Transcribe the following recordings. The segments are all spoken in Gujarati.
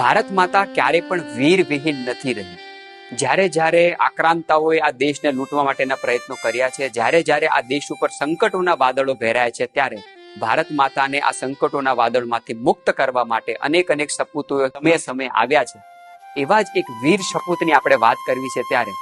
ભારત માતા ક્યારે પણ વીર વિહીન નથી રહી. જ્યારે જ્યારે આક્રાંતાઓએ આ દેશને લૂંટવા માટેના પ્રયત્નો કર્યા છે, જ્યારે જ્યારે આ દેશ ઉપર સંકટોના વાદળો ભેરાય છે, ત્યારે ભારત માતાને આ સંકટોના વાદળમાંથી મુક્ત કરવા માટે અનેક અનેક સપૂતો સમય સમય આવ્યા છે. એવા જ એક વીર સપૂતની આપણે વાત કરવી છે ત્યારે.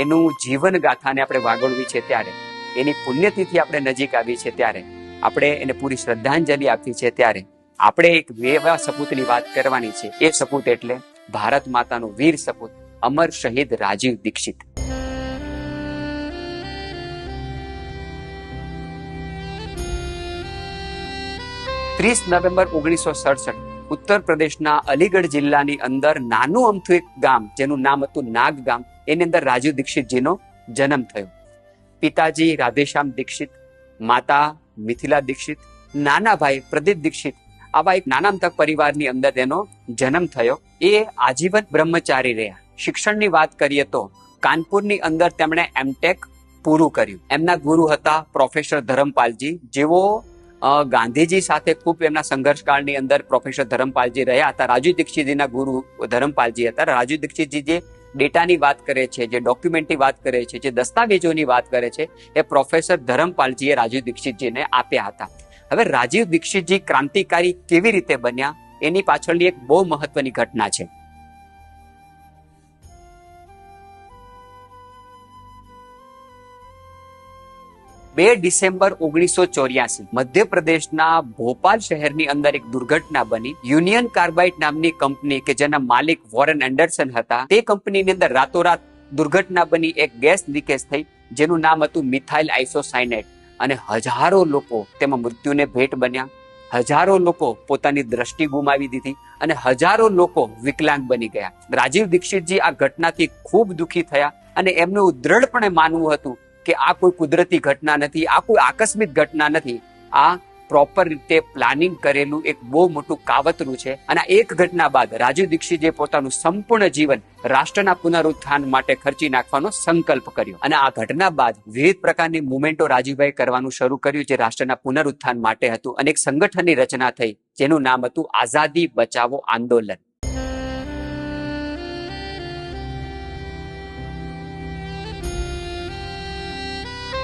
એનું જીવન ગાથાને આપણે વાગોળવી છે ત્યારે. એની પુણ્યતિથિ આપણે નજીક આવી છે ત્યારે. આપણે એને પૂરી શ્રદ્ધાંજલિ આપવી છે ત્યારે. આપણે એક એવા સપૂતની વાત કરવાની છે. એ સપૂત એટલે ભારત માતાનો વીર સપૂત, અમર શહીદ રાજીવ દીક્ષિત. ત્રીસ નવેમ્બર ઓગણીસો સડસઠ, ઉત્તર પ્રદેશના અલીગઢ જિલ્લાની અંદર નાનું અમથું એક ગામ, જેનું નામ હતું નાગ ગામ, એની અંદર રાજીવ દીક્ષિતજીનો જન્મ થયો. પિતાજી રાધેશ્યામ દીક્ષિત, માતા મિથિલા દીક્ષિત નાના ભાઈ પ્રદીપ દીક્ષિત આવા એક નાના અમથક પરિવારની અંદર તેનો જન્મ થયો. એ આજીવન બ્રહ્મચારી રહ્યા. શિક્ષણની વાત કરીએ તો કાનપુરની અંદર તેમણે એમટેક પૂરું કર્યું. એમના ગુરુ હતા પ્રોફેસર ધરમપાલજી. જેઓ ગાંધીજી સાથે ખૂબ એમના સંઘર્ષકાળની અંદર પ્રોફેસર ધરમપાલજી રહ્યા હતા. રાજુ દીક્ષિતજીના ગુરુ ધરમપાલજી હતા. રાજુ દીક્ષિતજી જે ડેટાની વાત કરે છે, જે ડોક્યુમેન્ટની વાત કરે છે, જે દસ્તાવેજોની વાત કરે છે, એ પ્રોફેસર ધરમપાલજીએ રાજુ દીક્ષિતજીને આપ્યા હતા. હવે રાજીવ દીક્ષિતજી ક્રાંતિકારી કેવી રીતે બન્યા, એની પાછળની એક બહુ મહત્વની ઘટના છે. બે ડિસેમ્બર ઓગણીસો ચોર્યાસી, મધ્યપ્રદેશના ભોપાલ શહેરની અંદર એક દુર્ઘટના બની. યુનિયન કાર્બાઇડ નામની કંપની કે જેના માલિક વોરેન એન્ડરસન હતા, તે કંપનીની અંદર રાતોરાત દુર્ઘટના બની, એક ગેસ લીકેજ થઈ, જેનું નામ હતું મિથાઇલ આઇસોસાઇનેટ અને હજારો લોકો તેમાં મૃત્યુને ભેટ બન્યા. હજારો લોકો પોતાની દ્રષ્ટિ ગુમાવી દીધી અને હજારો લોકો વિકલાંગ બની ગયા. રાજીવ દીક્ષિતજી આ ઘટનાથી ખૂબ દુઃખી થયા અને એમનું દ્રઢપણે માનવું હતું કે આ કોઈ કુદરતી ઘટના નથી, આ કોઈ આકસ્મિક ઘટના નથી. આ પ્રોપર રીતે પ્લાનિંગ કરેલું એક બહુ મોટું કાવતરું છે. અને એક ઘટના બાદ રાજીવ દીક્ષિતે પોતાનું સંપૂર્ણ જીવન રાષ્ટ્રના પુનરુત્થાન માટે ખર્ચી નાખવાનો સંકલ્પ કર્યો. અને આ ઘટના બાદ વિવિધ પ્રકારની મુવમેન્ટો રાજીવભાઈ કરવાનું શરૂ કર્યું જે રાષ્ટ્રના પુનરુત્થાન માટે હતું. અને એક સંગઠનની રચના થઈ જેનું નામ હતું આઝાદી બચાવો આંદોલન.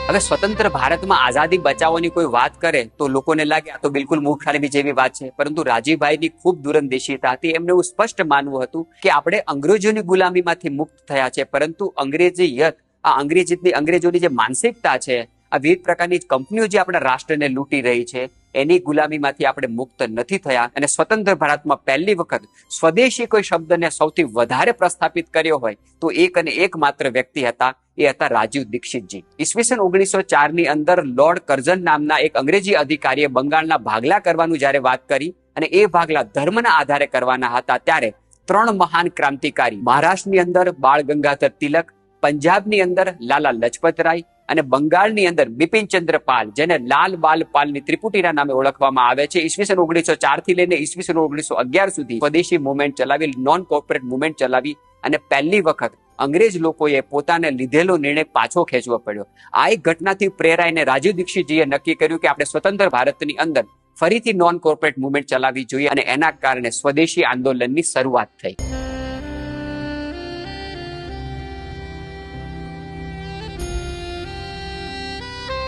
હવે સ્વતંત્ર ભારતમાં આઝાદી બચાવવાની કોઈ વાત કરે તો લોકોને લાગે આ તો બિલકુલ મૂર્ખામી જેવી વાત છે. પરંતુ રાજીવભાઈની ખૂબ દૂરંદેશીતા હતી. એમને એવું સ્પષ્ટ માનવું હતું કે આપણે અંગ્રેજોની ગુલામીમાંથી મુક્ત થયા છે. પરંતુ અંગ્રેજીયત આ અંગ્રેજીની અંગ્રેજોની જે માનસિકતા છે, આ વિવિધ પ્રકારની કંપનીઓ જે આપણા રાષ્ટ્રને લૂંટી રહી છે એની ગુલામીમાંથી આપણે મુક્ત નથી થયા. અને સ્વતંત્ર ભારતમાં પહેલી વખત સ્વદેશી કોઈ શબ્દને સૌથી વધારે પ્રસ્થાપિત કર્યો હોય તો એક અને એક માત્ર વ્યક્તિ હતા, એ હતા રાજીવ દીક્ષિતજી. ઈસવીસન ઓગણીસો ચારની અંદર લોર્ડ કરઝન નામના એક અંગ્રેજી અધિકારીએ બંગાળના ભાગલા કરવાનું જ્યારે વાત કરી અને એ ભાગલા ધર્મના આધારે કરવાના હતા ત્યારે ત્રણ મહાન ક્રાંતિકારી, મહારાષ્ટ્રની અંદર બાળ ગંગાધર તિલક, પંજાબની અંદર લાલા લજપત રાય અને બંગાળની અંદર બિપિન ચંદ્ર પાલ, જેને લાલ બાલ પાલની ત્રિપુટીના નામે ઓળખવામાં આવે છે, ઈસવીસન ઓગણીસો ચારથી લઈને ઈસવીસન ઓગણીસો અગિયાર સુધી સ્વદેશી મુવમેન્ટ ચલાવી નોન કોર્પોરેટ મુવમેન્ટ ચલાવી અને પહેલી વખત અંગ્રેજ લોકોએ પોતાને લીધેલો નિર્ણય પાછો ખેંચવો પડ્યો. આ એક ઘટનાથી પ્રેરાઈને રાજીવ દીક્ષિતજીએ નક્કી કર્યું કે આપણે સ્વતંત્ર ભારતની અંદર ફરીથી નોન કોર્પોરેટ મુવમેન્ટ ચલાવવી જોઈએ અને એના કારણે સ્વદેશી આંદોલનની શરૂઆત થઈ.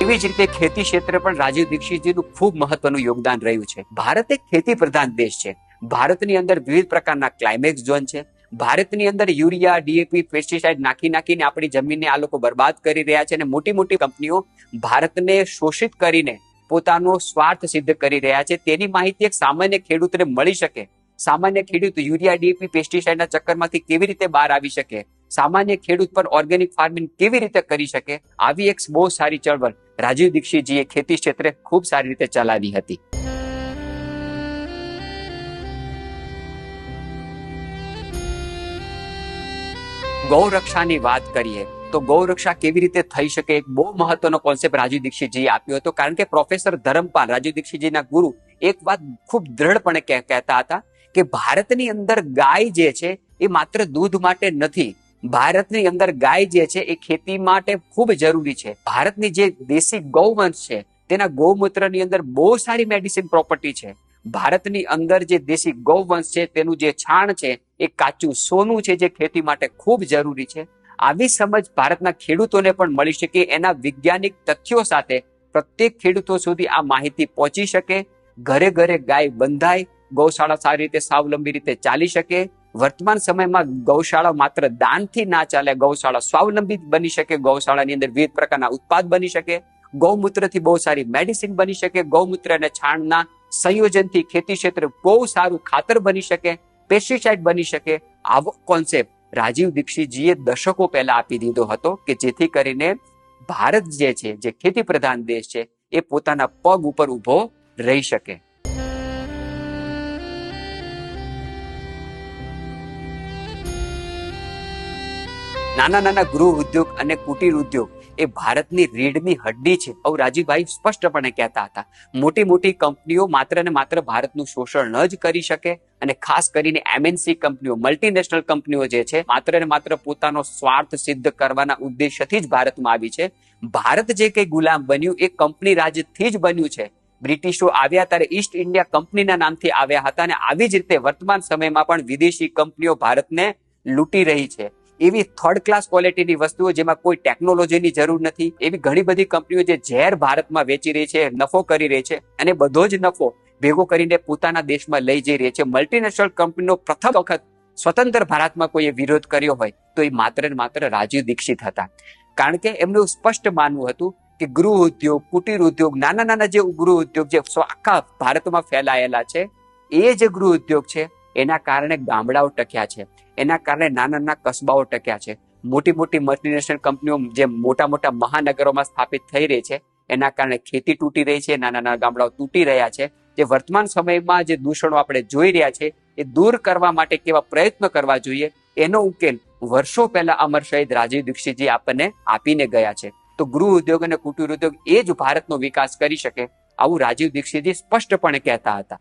એવી જ રીતે ખેતી ક્ષેત્રે પણ રાજીવ દીક્ષિતજીનું ખૂબ મહત્વનું યોગદાન રહ્યું છે. ભારત એક ખેતી પ્રધાન દેશ છે. ભારતની અંદર વિવિધ પ્રકારના ક્લાઇમેક્સ ઝોન છે. ભારતની અંદર યુરિયા ડીએપી પેસ્ટિસાઇડ નાખી નાખીને આપણી જમીનને આ લોકો બરબાદ કરી રહ્યા છે અને મોટી મોટી કંપનીઓ ભારતને શોષિત કરીને પોતાનો સ્વાર્થ સિદ્ધ કરી રહ્યા છે. તેની માહિતી એક સામાન્ય ખેડૂતને મળી શકે. સામાન્ય ખેડૂત યુરિયા ડીએપી પેસ્ટિસાઇડના ચક્કરમાંથી કેવી રીતે બહાર આવી શકે? સામાન્ય ખેડૂત પર ઓર્ગેનિક ફાર્મિંગ કેવી રીતે કરી શકે? આવી એક બહુ સારી ચળવળ રાજીવ દીક્ષિતજીએ ખેતી ક્ષેત્રે ખૂબ સારી રીતે ચલાવી હતી. ગૌરક્ષાની વાત કરીએ તો ગૌરક્ષા કેવી રીતે થઈ શકે એક બહુ મહત્વનો કોન્સેપ્ટ રાજીવ દીક્ષિતજીએ આપ્યો હતો. કારણ કે પ્રોફેસર ધરમપાલ, રાજીવ દીક્ષિતજીના ગુરુ, એક વાત ખૂબ દ્રઢપણે કહેતા હતા કે ભારતની અંદર ગાય જે છે એ માત્ર દૂધ માટે નથી ભારતની અંદર ગાય જે છે એ ખેતી માટે ખૂબ જરૂરી છે. ભારતની જે દેશી ગૌવંશ છે, તેના ગૌમૂત્રની અંદર બહુ સારી મેડિસિન પ્રોપર્ટી છે. ભારતની અંદર જે દેશી ગૌવંશ છે, તેનું જે છાણ છે, એ કાચું સોનું છે જે ખેતી માટે ખૂબ જરૂરી છે. આવી સમજ ભારતના ખેડૂતોને પણ મળી શકે, એના વૈજ્ઞાનિક તથ્યો સાથે પ્રત્યેક ખેડૂતો સુધી આ માહિતી પહોંચી શકે. ઘરે ઘરે ગાય બંધાય, ગૌશાળા સારી રીતે સ્વાવલંબી રીતે ચાલી શકે. વર્તમાન સમયમાં ગૌશાળા માત્ર દાનથી ના ચાલે, ગૌશાળા સ્વાવલંબી બની શકે, ગૌશાળાની અંદર વિવિધ પ્રકારના ઉત્પાદ બની શકે, ગૌમૂત્રથી બહુ સારી મેડિસિન બની શકે, ગૌમૂત્ર અને છાણના સંયોજનથી ખેતી ક્ષેત્રે બહુ સારું ખાતર બની શકે પેસ્ટિસાઇડ બની શકે. આવો કોન્સેપ્ટ રાજીવ દીક્ષિતજીએ દશકો પહેલા આપી દીધો હતો કે જેથી કરીને ભારત જે છે, જે ખેતી પ્રધાન દેશ છે, એ પોતાના પગ ઉપર ઊભો રહી શકે. નાના નાના ગૃહ ઉદ્યોગ અને કુટીર ઉદ્યોગ એ ભારતની રીઢની હડ્ડી છે આવું રાજીવભાઈ સ્પષ્ટપણે કહેતા હતા. મોટી મોટી કંપનીઓ માત્ર ને માત્ર ભારતનું શોષણ ન જ કરી શકે અને ખાસ કરીને એમએનસી કંપનીઓ મલ્ટીનેશનલ કંપનીઓ જે છે, માત્ર ને માત્ર પોતાનો સ્વાર્થ સિદ્ધ કરવાના ઉદ્દેશ્યથી જ ભારતમાં આવી છે. ભારત જે કંઈ ગુલામ બન્યું એ કંપની રાજથી જ બન્યું છે. બ્રિટિશો આવ્યા ત્યારે ઈસ્ટ ઇન્ડિયા કંપનીના નામથી આવ્યા હતા અને આવી જ રીતે વર્તમાન સમયમાં પણ વિદેશી કંપનીઓ ભારતને લૂંટી રહી છે. એવી થર્ડ ક્લાસ ક્વોલિટીની વસ્તુઓ જેમાં કોઈ ટેકનોલોજીની જરૂર નથી, એવી ઘણી બધી કંપનીઓ જે ઝેર ભારતમાં વેચી રહી છે, નફો કરી રહી છે અને બધો જ નફો ભેગો કરીને પોતાના દેશમાં લઈ જઈ રહી છે. મલ્ટીનેશનલ કંપનીનો પ્રથમ વખત સ્વતંત્ર ભારતમાં કોઈએ વિરોધ કર્યો હોય તો એ માત્ર ને માત્ર રાજીવ દીક્ષિત હતા. કારણ કે એમનું સ્પષ્ટ માનવું હતું કે ગૃહ ઉદ્યોગ, કુટીર ઉદ્યોગ, નાના નાના જે ગૃહ ઉદ્યોગ જે આખા ભારતમાં ફેલાયેલા છે, એ જે ગૃહ ઉદ્યોગ છે, એના કારણે ગામડાઓ ટક્યા છે. એના કારણે નાના નાના કસ્બાઓ ટક્યા છે. મોટી મોટી મલ્ટીનેશનલ કંપનીઓ જે મોટા મોટા મહાનગરોમાં સ્થાપિત થઈ રહી છે, એના કારણે ખેતી તૂટી રહી છે નાના નાના ગામડાઓ તૂટી રહ્યા છે. જે વર્તમાન સમયમાં જે દૂષણો આપણે જોઈ રહ્યા છે, એ દૂર કરવા માટે કેવા પ્રયત્ન કરવા જોઈએ, એનો ઉકેલ વર્ષો પહેલા અમર શહીદ રાજીવ દીક્ષિતજી આપણને આપીને ગયા છે. તો ગૃહ ઉદ્યોગ અને કુટીર ઉદ્યોગ એ જ ભારતનો વિકાસ કરી શકે, આવું રાજીવ દીક્ષિતજી સ્પષ્ટપણે કહેતા હતા.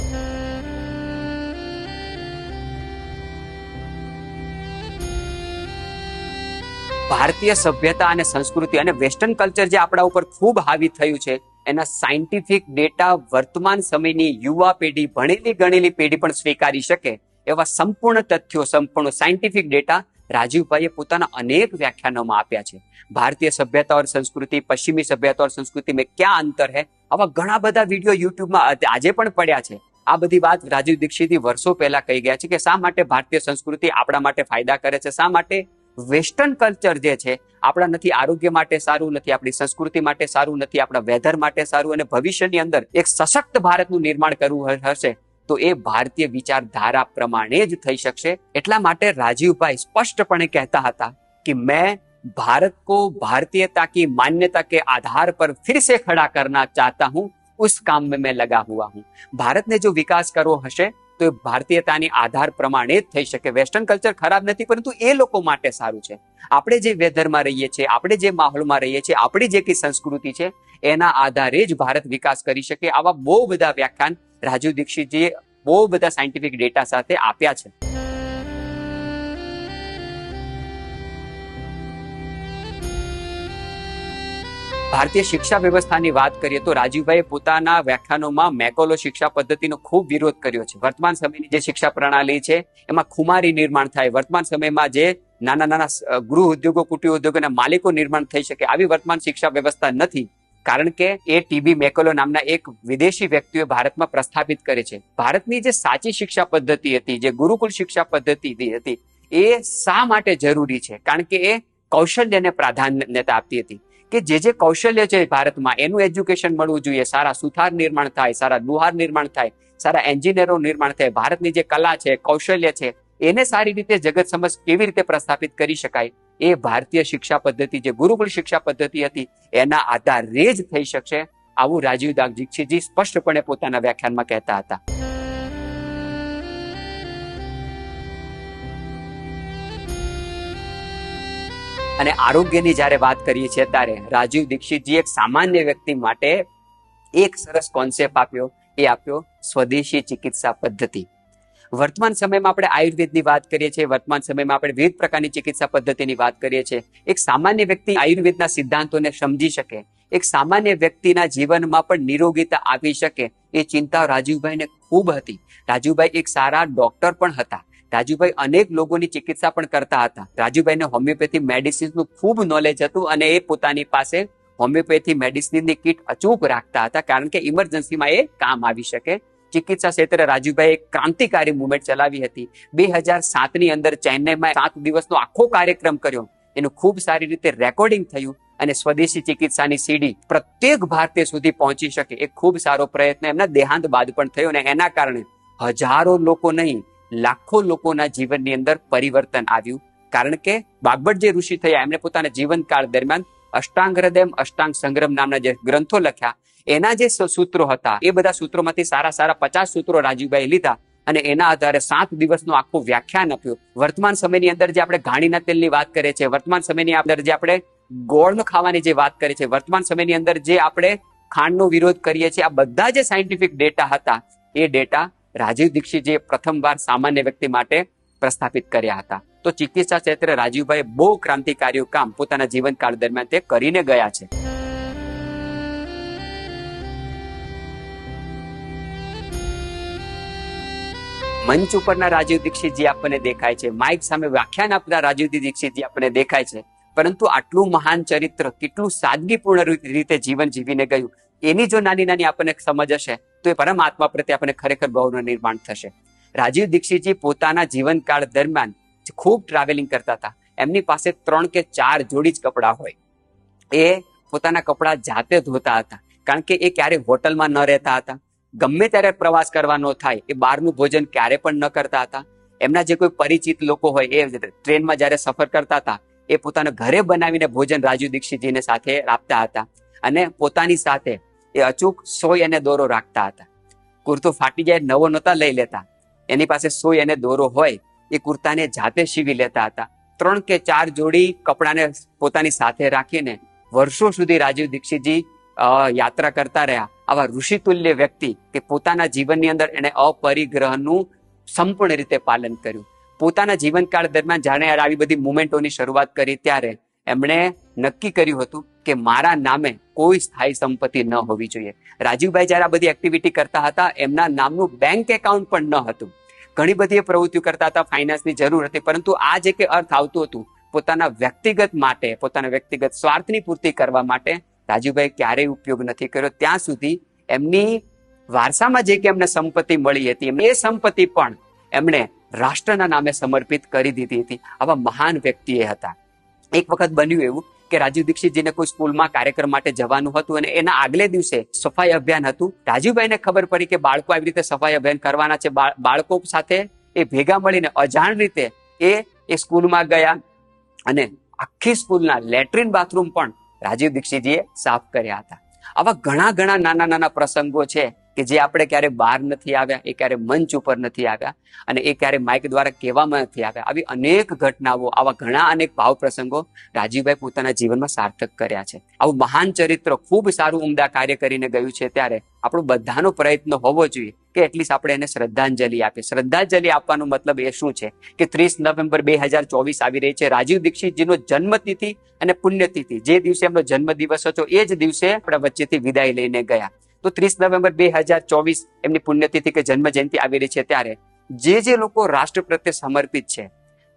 ભારતીય સભ્યતા અને સંસ્કૃતિ અને વેસ્ટર્ન કલ્ચર જે આપણા ઉપર ખૂબ હાવી થયું છે, એના સાયન્ટિફિક ડેટા વર્તમાન સમયની યુવા પેઢી, ભણેલી, ગણેલી પેઢી પણ સ્વીકારી શકે એવા સંપૂર્ણ તથ્યો, સંપૂર્ણ સાયન્ટિફિક ડેટા રાજીવભાઈએ પોતાના અનેક વ્યાખ્યાનોમાં આપ્યા છે. ભારતીય સભ્યતા ઓર સંસ્કૃતિ, પશ્ચિમી સભ્યતા ઓર સંસ્કૃતિ મેં ક્યાં અંતર હે? આવા ઘણા બધા વીડિયો યુટ્યુબમાં આજે પણ પડ્યા છે. આ બધી વાત રાજીવ દીક્ષિત વર્ષો પહેલા કહી ગયા છે કે શા માટે ભારતીય સંસ્કૃતિ આપણા માટે ફાયદા કરે છે? શા માટે વેસ્ટર્ન કલ્ચર જે છે, આપણા નથી આરોગ્ય માટે સારું, નથી આપણી સંસ્કૃતિ માટે સારું, નથી આપણા વેધર માટે સારું અને ભવિષ્યની અંદર એક સશક્ત ભારતનું નિર્માણ કરવું હશે, તો એ ભારતીય વિચારધારા પ્રમાણે જ થઈ શકશે. એટલા માટે રાજીવભાઈ સ્પષ્ટપણે કહેતા હતા કે મેં ભારત કો ભારતીયતા કી માન્યતા કે આધાર પર फिर से खड़ा करना चाहता हूं उस काम में मैं लगा हुआ हूं भारत ने जो विकास તો એ ભારતીયતાની આધાર પ્રમાણે જ થઈ શકે. વેસ્ટર્ન કલ્ચર ખરાબ નથી, પરંતુ એ લોકો માટે સારું છે. આપણે જે વેધરમાં રહીએ છીએ, આપણે જે માહોલમાં રહીએ છીએ, આપણી જે કઈ સંસ્કૃતિ છે, એના આધારે જ ભારત વિકાસ કરી શકે. આવા બહુ બધા વ્યાખ્યાન રાજીવ દીક્ષિતજીએ બહુ બધા સાયન્ટિફિક ડેટા સાથે આપ્યા છે. ભારતીય શિક્ષા વ્યવસ્થાની વાત કરીએ તો રાજીવભાઈએ પોતાના વ્યાખ્યાનોમાં મેકોલો શિક્ષા પદ્ધતિનો ખૂબ વિરોધ કર્યો છે. વર્તમાન સમયની જે શિક્ષા પ્રણાલી છે, એમાં ખુમારી નિર્માણ થાય. વર્તમાન સમયમાં જે નાના નાના ગૃહ ઉદ્યોગો, કુટીર ઉદ્યોગોના માલિકો નિર્માણ થઈ શકે આવી વર્તમાન શિક્ષા વ્યવસ્થા નથી. કારણ કે એ ટીબી મેકોલો નામના એક વિદેશી વ્યક્તિઓ ભારતમાં પ્રસ્થાપિત કરે છે. ભારતની જે સાચી શિક્ષા પદ્ધતિ હતી, જે ગુરુકુલ શિક્ષા પદ્ધતિ હતી, એ શા માટે જરૂરી છે? કારણ કે એ કૌશલ્યને પ્રાધાન્યતા આપતી હતી. કે જે જે કૌશલ્ય છે ભારતમાં, એનું એજ્યુકેશન મળવું જોઈએ. સારા સુથાર નિર્માણ થાય, સારા લુહાર નિર્માણ થાય, સારા એન્જિનિયરો નિર્માણ થાય. ભારતની જે કલા છે, કૌશલ્ય છે, એને સારી રીતે જગત સમજ કેવી રીતે પ્રસ્થાપિત કરી શકાય? એ ભારતીય શિક્ષા પદ્ધતિ, જે ગુરુકુળ શિક્ષા પદ્ધતિ હતી, એના આધારે જ થઈ શકશે. આવું રાજીવ દાગ સ્પષ્ટપણે પોતાના વ્યાખ્યાનમાં કહેતા હતા. અને આરોગ્યની જ્યારે વાત કરીએ છીએ ત્યારે રાજીવ દીક્ષિતજી એક સામાન્ય વ્યક્તિ માટે એક સરસ કોન્સેપ્ટ આપ્યો. એ આપ્યો સ્વદેશી ચિકિત્સા પદ્ધતિ. વર્તમાન સમયમાં આપણે આયુર્વેદની વાત કરીએ છીએ. વર્તમાન સમયમાં આપણે વિવિધ પ્રકારની ચિકિત્સા પદ્ધતિની વાત કરીએ છીએ. એક સામાન્ય વ્યક્તિ આયુર્વેદના સિદ્ધાંતોને સમજી શકે. એક સામાન્ય વ્યક્તિના જીવનમાં પણ નિરોગીતા આવી શકે. એ ચિંતા રાજીવભાઈને ખૂબ હતી. રાજુભાઈ એક સારા ડોક્ટર પણ હતા. રાજુભાઈ અનેક લોકોની ચિકિત્સા પણ કરતા હતા. રાજુભાઈને હોમિયોપેથી મેડિસિન્સનું ખૂબ નોલેજ હતું અને એ પોતાની પાસે હોમિયોપેથી મેડિસિનની કીટ અચૂક રાખતા હતા કારણ કે ઇમરજન્સીમાં એ કામ આવી શકે. ચિકિત્સા ક્ષેત્રે રાજુભાઈ એક ક્રાંતિકારી મુવમેન્ટ ચલાવી હતી. બે હજાર સાતની અંદર ચેન્નઈમાં સાત દિવસનો આખો કાર્યક્રમ કર્યો. એનું ખૂબ સારી રીતે રેકોર્ડિંગ થયું અને સ્વદેશી ચિકિત્સાની સીડી પ્રત્યેક ભારતીય સુધી પહોંચી શકે એ ખૂબ સારો પ્રયત્ન એમના દેહાંત બાદ પણ થયો અને એના કારણે હજારો લોકો નહીં લાખો લોકોના જીવનની અંદર પરિવર્તન આવ્યું. કારણ કે બાગબટ જે ઋષિ થયા, એમણે પોતાના જીવનકાળ દરમિયાન અષ્ટાંગ હૃદય અષ્ટાંગ સંગ્રમ નામના જે ગ્રંથો લખ્યા, એના જે સૂત્રો હતા, એ બધા સૂત્રોમાંથી સારા સારા પચાસ સૂત્રો રાજુભાઈ લીધા અને એના આધારે સાત દિવસનું આખું વ્યાખ્યાન આપ્યું. વર્તમાન સમયની અંદર જે આપણે ઘાણીના તેલની વાત કરીએ છીએ, વર્તમાન સમયની અંદર જે આપણે ગોળ ખાવાની જે વાત કરીએ છીએ, વર્તમાન સમયની અંદર જે આપણે ખાંડનો વિરોધ કરીએ છીએ, આ બધા જે સાયન્ટિફિક ડેટા હતા, એ ડેટા રાજીવ દીક્ષિતજીએ પ્રથમવાર સામાન્ય વ્યક્તિ માટે પ્રસ્થાપિત કર્યા હતા. તો ચિકિત્સા ક્ષેત્રે રાજીવભાઈ બહુ ક્રાંતિકારી કામ પોતાના જીવનકાળ દરમિયાન તે કરીને ગયા છે. મંચ ઉપરના રાજીવ દીક્ષિતજી આપણને દેખાય છે, માઇક સામે વ્યાખ્યાન આપતા રાજીવ દીક્ષિતજી આપણને દેખાય છે, પરંતુ આટલું મહાન ચરિત્ર, કેટલું સાદગીપૂર્ણ રીતે જીવન જીવીને ગયું એની જો નાની નાની આપણને સમજ હશે, તો એ પરમાત્મા પ્રત્યે આપણને ખરેખર ગૌરવ નિર્માણ થશે. રાજીવ દીક્ષિતજી પોતાના જીવનકાળ દરમિયાન ખૂબ ટ્રાવેલિંગ કરતા હતા. એમની પાસે ત્રણ કે ચાર જોડી જ કપડાં હોય. એ પોતાના કપડાં જાતે ધોતા હતા. કારણ કે એ ક્યારે હોટલમાં ન રહેતા હતા. ગમે ત્યારે પ્રવાસ કરવાનો થાય, એ બહારનું ભોજન ક્યારે પણ ન કરતા હતા. એમના જે કોઈ પરિચિત લોકો હોય, એ ટ્રેનમાં જ્યારે સફર કરતા હતા, એ પોતાના ઘરે બનાવીને ભોજન રાજુ દીક્ષિતજીને સાથે આપતા હતા. અને પોતાની સાથે એ અચૂક સોય અને દોરો રાખતા હતા. કુર્તો ફાટી જાય નવો નહોતા લઈ લેતા. એની પાસે સોય અને દોરો હોય એ કુર્તાને જાતે સીવી લેતા હતા. ત્રણ કે ચાર જોડી કપડાને પોતાની સાથે રાખીને વર્ષો સુધી રાજીવ દીક્ષિતજી યાત્રા કરતા રહ્યા. આવા ઋષિતુલ્ય વ્યક્તિ કે પોતાના જીવનની અંદર એને અપરિગ્રહનું સંપૂર્ણ રીતે પાલન કર્યું. પોતાના જીવનકાળ દરમિયાન જાણે આવી બધી મુમેન્ટોની શરૂઆત કરી ત્યારે એમણે નક્કી કર્યું હતું કે મારા નામે કોઈ સ્થાયી સંપત્તિ ન હોવી જોઈએ. રાજીવભાઈ જયારે આ બધી એક્ટિવિટી કરતા હતા, એમના નામનું બેંક એકાઉન્ટ પણ ન હતું. ઘણી બધી પ્રવૃત્તિઓ કરતા હતા ફાઇનાન્સની જરૂર હતી, પરંતુ આ જે કે અર્થ આવતું હતું, પોતાના વ્યક્તિગત માટે, પોતાના વ્યક્તિગત સ્વાર્થની પૂર્તિ કરવા માટે રાજીવભાઈ ક્યારેય ઉપયોગ નથી કર્યો. ત્યાં સુધી એમની વારસામાં જે કે એમને સંપત્તિ મળી હતી એ સંપત્તિ પણ એમણે રાષ્ટ્રના નામે સમર્પિત કરી દીધી હતી. આવા મહાન વ્યક્તિ એ હતા. એક વખત બન્યું એવું કે રાજીવ દીક્ષિતજીને કોઈ સ્કૂલમાં કાર્યક્રમ માટે જવાનું હતું અને એના આગલે દિવસે સફાઈ અભિયાન હતું. રાજીવભાઈને ખબર પડી કે બાળકો આવી રીતે સફાઈ અભિયાન કરવાના છે. બાળકો સાથે એ ભેગા મળીને અજાણ રીતે એ એ સ્કૂલમાં ગયા અને આખી સ્કૂલના લેટ્રિન બાથરૂમ પણ રાજીવ દીક્ષિતજીએ સાફ કર્યા હતા. આવા ઘણા ઘણા નાના નાના પ્રસંગો છે. કે જે આપણે ક્યારે બહાર નથી આવ્યા, એ ક્યારે મંચ ઉપર નથી આવ્યા અને એ ક્યારે માઇક દ્વારા કહેવામાં નથી આવ્યા. આવી અનેક ઘટનાઓ, આવા ઘણા અનેક ભાવ પ્રસંગો રાજીવભાઈ પોતાના જીવનમાં સાર્થક કર્યા છે. આવું મહાન ચરિત્ર ખૂબ સારું ઉમદા કાર્ય કરીને ગયું છે ત્યારે આપણો બધાનો પ્રયત્ન હોવો જોઈએ કે એટલીસ્ટ આપણે એને શ્રદ્ધાંજલિ આપીએ. શ્રદ્ધાંજલિ આપવાનો મતલબ એ શું છે કે ત્રીસ નવેમ્બર બે હજાર ચોવીસ આવી રહી છે. રાજીવ દીક્ષિતજીનો જન્મતિથિ અને પુણ્યતિથિ. જે દિવસે એમનો જન્મ દિવસ હતો, એ જ દિવસે આપણા વચ્ચેથી વિદાય લઈને ગયા. તો ત્રીસ નવેમ્બર બે હજાર ચોવીસ એમની પુણ્યતિથિ કે જન્મ જયંતિ આવી રહી છે ત્યારે જે જે લોકો રાષ્ટ્ર પ્રત્યે સમર્પિત છે,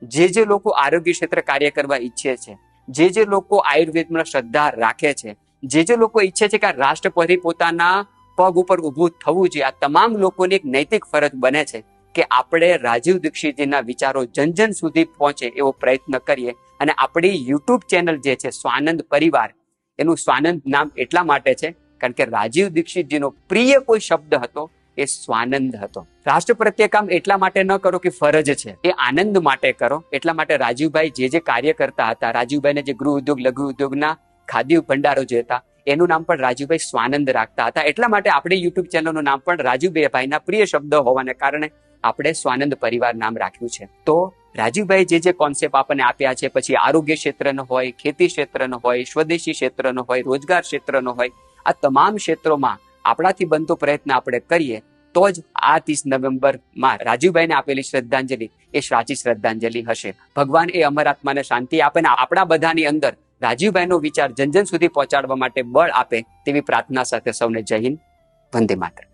જે જે લોકો આરોગ્ય ક્ષેત્રે કાર્ય કરવા ઈચ્છે છે, જે જે લોકો આયુર્વેદમાં શ્રદ્ધા રાખે છે, જે જે લોકો ઈચ્છે છે કે રાષ્ટ્ર પરથી પોતાના પગ ઉપર ઊભું થવું જોઈએ, આ તમામ લોકોની એક નૈતિક ફરજ બને છે કે આપણે રાજીવ દીક્ષિતજીના વિચારો જન જન સુધી પહોંચે એવો પ્રયત્ન કરીએ અને આપણી યુટ્યુબ ચેનલ જે છે સ્વાનંદ પરિવાર, એનું સ્વાનંદ નામ એટલા માટે છે કારણ કે રાજીવ દીક્ષિતજીનો પ્રિય કોઈ શબ્દ હતો એ સ્વાનંદ હતો. રાષ્ટ્ર પ્રત્યે કામ એટલા માટે ન કરો કે ફરજ છે. એ આનંદ માટે કરો. એટલા માટે રાજીવભાઈ જે જે કાર્ય કરતા હતા, રાજીવભાઈને જે ગૃહ ઉદ્યોગ, લઘુ ઉદ્યોગના ખાદ્ય ભંડારો જે હતા, એનું નામ પણ રાજીવભાઈ સ્વાનંદ રાખતા હતા. એટલા માટે આપણે યુટ્યુબ ચેનલનું નામ પણ રાજીવભાઈના ભાઈના પ્રિય શબ્દ હોવાને કારણે આપણે સ્વાનંદ પરિવાર નામ રાખ્યું છે. તો રાજીવભાઈ જે જે કોન્સેપ્ટ આપણને આપ્યા છે, પછી આરોગ્ય ક્ષેત્રનો હોય, ખેતી ક્ષેત્રનો હોય, સ્વદેશી ક્ષેત્રનો હોય, રોજગાર ક્ષેત્રનો હોય આ તમામ ક્ષેત્રોમાં આપણાથી બનતો પ્રયત્ન આપણે કરીએ, તો જ આ ત્રીસ નવેમ્બરમાં રાજીવભાઈને આપેલી શ્રદ્ધાંજલિ એ સાચી શ્રદ્ધાંજલિ હશે. ભગવાન એ અમર આત્માને શાંતિ આપે ને આપણા બધાની અંદર રાજીવભાઈનો વિચાર જન જન સુધી પહોંચાડવા માટે બળ આપે તેવી પ્રાર્થના સાથે સૌને જય હિન્દ. વંદે માતરમ.